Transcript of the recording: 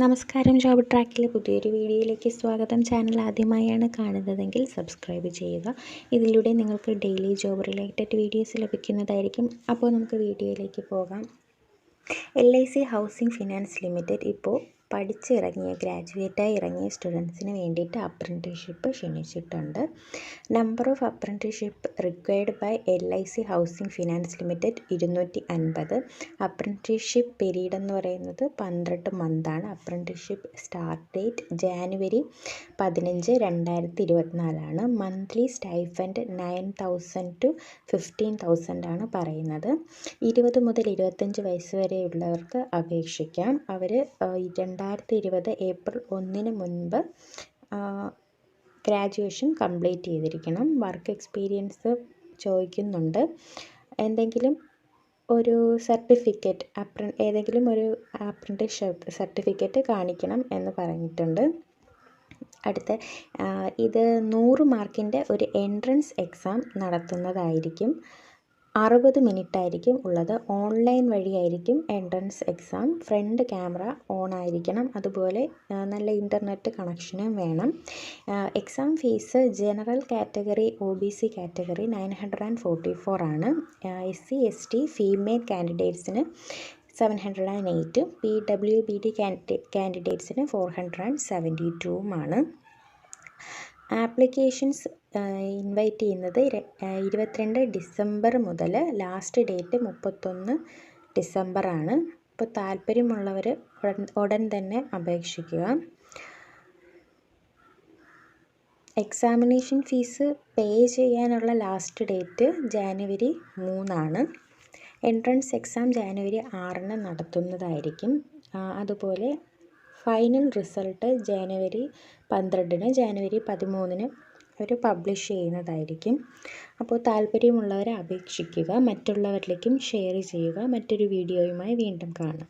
നമസ്കാരം. ജോബ് ട്രാക്കിലെ പുതിയൊരു വീഡിയോയിലേക്ക് സ്വാഗതം. ചാനൽ ആദ്യമായാണ് കാണുന്നതെങ്കിൽ സബ്സ്ക്രൈബ് ചെയ്യുക. ഇതിലൂടെ നിങ്ങൾക്ക് ഡെയിലി ജോബ് റിലേറ്റഡ് വീഡിയോസ് ലഭിക്കുന്നതായിരിക്കും. അപ്പോൾ നമുക്ക് വീഡിയോയിലേക്ക് പോകാം. L I C housing finance limited ഇപ്പോൾ പഠിച്ചിറങ്ങിയ ഗ്രാജുവേറ്റായി ഇറങ്ങിയ സ്റ്റുഡൻസിന് വേണ്ടിയിട്ട് അപ്രന്റീഷിപ്പ് ക്ഷണിച്ചിട്ടുണ്ട്. Number of apprenticeship required by L I C housing finance limited ഇരുന്നൂറ്റി അൻപത് അപ്രന്റീഷിപ്പ് പീരീഡ് എന്ന് പറയുന്നത് പന്ത്രണ്ട് മന്താണ്. അപ്രന്റീഷിപ്പ് സ്റ്റാർട്ട് ഡേറ്റ് ജാനുവരി പതിനഞ്ച് രണ്ടായിരത്തി ഇരുപത്തിനാലാണ് monthly stipend nine thousand to fifteen thousand ആണ് പറയുന്നത്. ഇരുപത് മുതൽ ഇരുപത്തഞ്ച് വയസ്സ് വരെയുള്ളവർക്ക് അപേക്ഷിക്കാം. അവർ രണ്ടായിരത്തി ഇരുപത് ഏപ്രിൽ ഒന്നിന് മുൻപ് ഗ്രാജുവേഷൻ കംപ്ലീറ്റ് ചെയ്തിരിക്കണം. വർക്ക് എക്സ്പീരിയൻസ് ചോദിക്കുന്നുണ്ട്. എന്തെങ്കിലും ഒരു സർട്ടിഫിക്കറ്റ് അപ്ര ഏതെങ്കിലും ഒരു അപ്രന്റീസ്ഷിപ്പ് സർട്ടിഫിക്കറ്റ് കാണിക്കണം എന്ന് പറഞ്ഞിട്ടുണ്ട്. അടുത്ത ഇത് നൂറ് മാർക്കിന്റെ ഒരു എൻട്രൻസ് എക്സാം നടത്തുന്നതായിരിക്കും. അറുപത് മിനിറ്റ് ആയിരിക്കും ഉള്ളത്. ഓൺലൈൻ വഴിയായിരിക്കും entrance exam. Front camera on ആയിരിക്കണം അതുപോലെ നല്ല ഇന്റർനെറ്റ് കണക്ഷനും വേണം. Exam fees general category O B C category nine hundred and forty four ആണ്. S C S T female കാൻഡിഡേറ്റ്സിന് seven hundred and എയ്റ്റും പി ഡബ്ല്യു ബി ഡി കാൻഡിഡേറ്റ്സിന് four hundred and seventy ടൂവുമാണ് applications invite ചെയ്യുന്നത് ഇരുപത്തിരണ്ട് December മുതൽ last date മുപ്പത്തൊന്ന് ഡിസംബറാണ്. അപ്പോൾ താല്പര്യമുള്ളവർ ഉടൻ ഉടൻ തന്നെ അപേക്ഷിക്കുക. എക്സാമിനേഷൻ ഫീസ് പേ ചെയ്യാനുള്ള ലാസ്റ്റ് ഡേറ്റ് ജാനുവരി മൂന്നാണ്. എൻട്രൻസ് എക്സാം ജാനുവരി ആറിന് നടത്തുന്നതായിരിക്കും. അതുപോലെ ഫൈനൽ റിസൾട്ട് ജാനുവരി പന്ത്രണ്ടിന് ജാനുവരി പതിമൂന്നിന് അവർ പബ്ലിഷ് ചെയ്യുന്നതായിരിക്കും. അപ്പോൾ താല്പര്യമുള്ളവരെ അപേക്ഷിക്കുക മറ്റുള്ളവരിലേക്കും ഷെയർ ചെയ്യുക. മറ്റൊരു വീഡിയോയുമായി വീണ്ടും കാണാം.